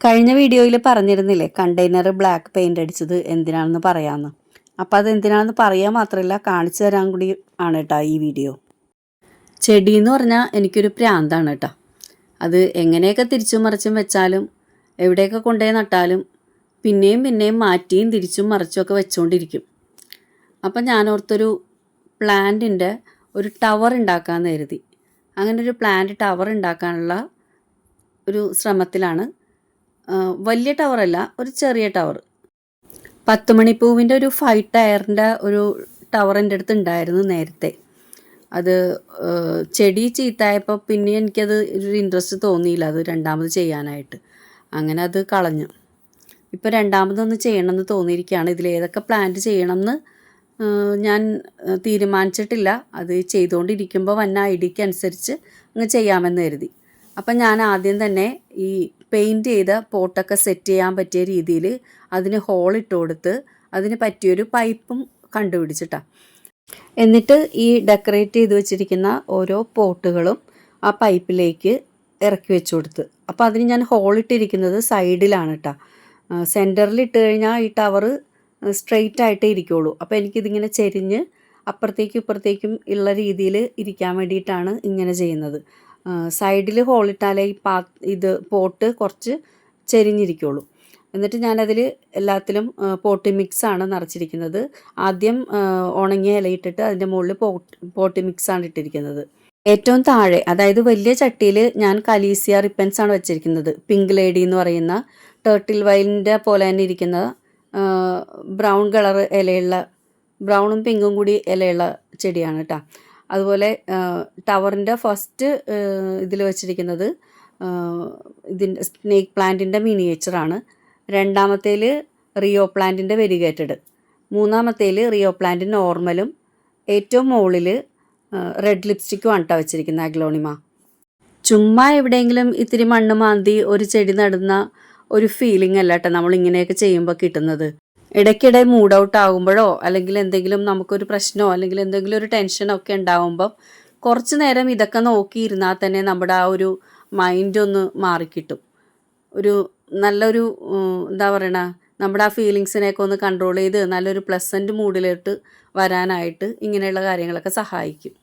കഴിഞ്ഞ വീഡിയോയിൽ പറഞ്ഞിരുന്നില്ലേ container black paint അടിച്ചത് എന്തിനാണെന്ന് പറയാമെന്ന് അപ്പം അത് എന്തിനാണെന്ന് പറയാൻ മാത്രമല്ല കാണിച്ചു തരാൻ കൂടി ആണ് കേട്ടോ ഈ വീഡിയോ. ചെടി എന്ന് പറഞ്ഞാൽ എനിക്കൊരു പ്രാന്താണ് കേട്ടോ. അത് എങ്ങനെയൊക്കെ തിരിച്ചും മറിച്ചും വെച്ചാലും എവിടെയൊക്കെ കൊണ്ടുപോയി നട്ടാലും പിന്നെയും പിന്നെയും മാറ്റിയും തിരിച്ചും മറിച്ചും ഒക്കെ വെച്ചുകൊണ്ടിരിക്കും അപ്പം ഞാൻ ഓർത്തൊരു പ്ലാന്റിന്റെ ഒരു ടവർ ഉണ്ടാക്കാമെന്ന് കരുതി. അങ്ങനെ ഒരു പ്ലാന്റ് ടവർ ഉണ്ടാക്കാനുള്ള ഒരു ശ്രമത്തിലാണ് വലിയ ടവറല്ല ഒരു ചെറിയ ടവർ. പത്ത് മണിപ്പൂവിന്റെ ഒരു ഫൈവ് ടയറിന്റെ ഒരു ടവർ എന്റെ അടുത്ത് ഉണ്ടായിരുന്നു നേരത്തെ. അത് ചെടി ചീത്തായപ്പോൾ പിന്നെ എനിക്കത് ഒരു ഇൻട്രസ്റ്റ് തോന്നിയില്ല അത് രണ്ടാമത് ചെയ്യാനായിട്ട്. അങ്ങനെ അത് കളഞ്ഞു. ഇപ്പോൾ രണ്ടാമതൊന്ന് ചെയ്യണമെന്ന് തോന്നിയിരിക്കുകയാണ്. ഇതിൽ ഏതൊക്കെ പ്ലാന്റ് ചെയ്യണമെന്ന് ഞാൻ തീരുമാനിച്ചിട്ടില്ല. അത് ചെയ്തുകൊണ്ടിരിക്കുമ്പോൾ വന്ന ഐഡിയക്ക് അനുസരിച്ച് അങ്ങ് ചെയ്യാമെന്ന് കരുതി. അപ്പം ഞാൻ ആദ്യം തന്നെ ഈ പെയിന്റ് ചെയ്ത പോട്ടൊക്കെ സെറ്റ് ചെയ്യാൻ പറ്റിയ രീതിയിൽ അതിന് ഹോൾ ഇട്ട് കൊടുത്ത് അതിന് പറ്റിയൊരു പൈപ്പും കണ്ടുപിടിച്ചിട്ടാണ് എന്നിട്ട് ഈ ഡെക്കറേറ്റ് ചെയ്ത് വെച്ചിരിക്കുന്ന ഓരോ പോട്ടുകളും ആ പൈപ്പിലേക്ക് ഇറക്കി വെച്ചു കൊടുത്ത്. അപ്പോൾ അതിന് ഞാൻ ഹോൾ ഇട്ടിരിക്കുന്നത് സൈഡിലാണ് കേട്ടോ സെന്ററിൽ ഇട്ട് കഴിഞ്ഞാൽ ഈ ടവർ സ്ട്രെയിറ്റ് ആയിട്ടേ ഇരിക്കുള്ളൂ. അപ്പോൾ എനിക്കിതിങ്ങനെ ചെരിഞ്ഞ് അപ്പുറത്തേക്കും ഇപ്പുറത്തേക്കും ഉള്ള രീതിയിൽ ഇരിക്കാൻ വേണ്ടിയിട്ടാണ് ഇങ്ങനെ ചെയ്യുന്നത്. സൈഡിൽ ഹോളിട്ടാലേ ഈ പാ ഇത് പോട്ട് കുറച്ച് ചെരിഞ്ഞിരിക്കുള്ളൂ. എന്നിട്ട് ഞാനതിൽ എല്ലാത്തിലും പോട്ടി മിക്സാണ് നിറച്ചിരിക്കുന്നത്. ആദ്യം ഉണങ്ങിയ ഇലയിട്ടിട്ട് അതിന്റെ മുകളിൽ പോട്ട് മിക്സാണ് ഇട്ടിരിക്കുന്നത്. ഏറ്റവും താഴെ അതായത് വലിയ ചട്ടിയിൽ ഞാൻ കലീസിയ റിപ്പൻസ് ആണ് വെച്ചിരിക്കുന്നത്. പിങ്ക് ലേഡി എന്ന് പറയുന്ന ടേർട്ടിൽ വൈലിന്റെ പോലെ തന്നെ ഇരിക്കുന്ന ബ്രൗൺ കളർ ഇലയുള്ള ബ്രൗണും പിങ്കും കൂടി ഇലയുള്ള ചെടിയാണ് കേട്ടോ. അതുപോലെ ടവറിന്റെ ഫസ്റ്റ് ഇതിൽ വെച്ചിരിക്കുന്നത് ഇതിന്റെ സ്നേക്ക് പ്ലാന്റിന്റെ മിനിയേച്ചറാണ്. രണ്ടാമത്തേൽ റിയോ പ്ലാന്റിന്റെ വെരിഗേറ്റഡ്. മൂന്നാമത്തേൽ റിയോ പ്ലാന്റ് നോർമലും ഏറ്റവും മുകളിൽ റെഡ് ലിപ്സ്റ്റിക്കും ആണ് വെച്ചിരിക്കുന്ന വെച്ചിരിക്കുന്നത് അഗ്ലോണിമ. ചുമ്മാ എവിടെയെങ്കിലും ഇത്തിരി മണ്ണ് മാന്തി ഒരു ചെടി നടുന്ന ഒരു ഫീലിംഗ് അല്ല കേട്ടോ നമ്മൾ ഇങ്ങനെയൊക്കെ ചെയ്യുമ്പോൾ കിട്ടുന്നത്. ഇടയ്ക്കിടെ മൂഡ് ഔട്ട് ആകുമ്പോഴോ അല്ലെങ്കിൽ എന്തെങ്കിലും നമുക്കൊരു പ്രശ്നമോ അല്ലെങ്കിൽ എന്തെങ്കിലും ഒരു ടെൻഷനോ ഒക്കെ ഉണ്ടാകുമ്പം കുറച്ച് നേരം ഇതൊക്കെ നോക്കിയിരുന്നാൽ തന്നെ നമ്മുടെ ആ ഒരു മൈൻഡ് ഒന്ന് മാറിക്കിട്ടും. ഒരു നല്ലൊരു എന്താ പറയണ നമ്മുടെ ആ ഫീലിങ്സിനെയൊക്കെ ഒന്ന് കൺട്രോൾ ചെയ്ത് നല്ലൊരു പ്ലസന്റ് മൂഡിലോട്ട് വരാനായിട്ട് ഇങ്ങനെയുള്ള കാര്യങ്ങളൊക്കെ സഹായിക്കും.